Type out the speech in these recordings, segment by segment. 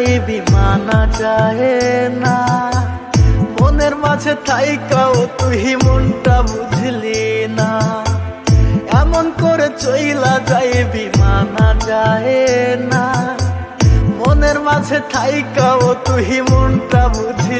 চইলা মানা যায় না। মনের মাঝে থাইকাও তুই মনটা বুঝলি না। এমন করে চইলা যায়, বিমানা যায় না। মনের মাঝে থাইকাও তুই মনটা বুঝলি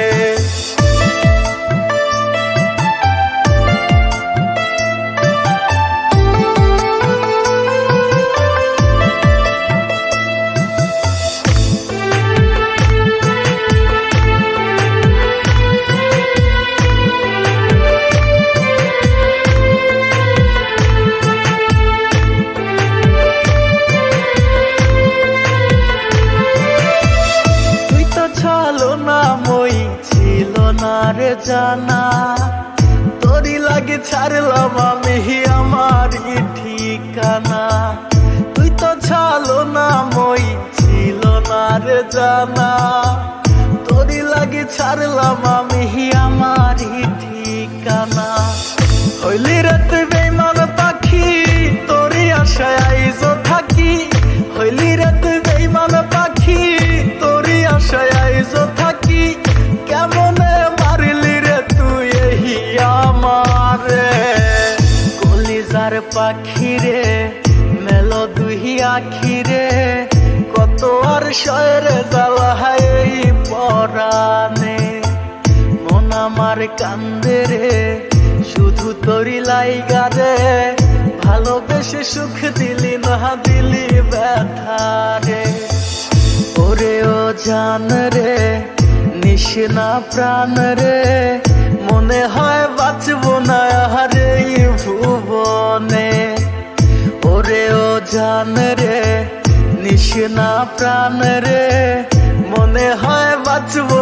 তোরই লাগে ছাড়লাম আমি আমার ঠিকানা। তুই তো ছালো না, মই ছিল না রে জানা। তোরই লাগে ছাড়লাম আমি আমার ঠিকানা। হইলি রাতে দুহি আখি রে কত আর শয়রে জ্বালায় এই পরানে মন আমার কান্দে রে, শুধু তোরি লাইগা রে। ভালোবেসে সুখ দিলি না, দিলি ব্যথা রে। ওরে ও জান রে নিশনা প্রাণ রে। মনে হয় বাঁচবো না, হারে ভুবনে। ওরে ও জান রে নিশনা প্রাণ রে মনে হয় বাঁচবো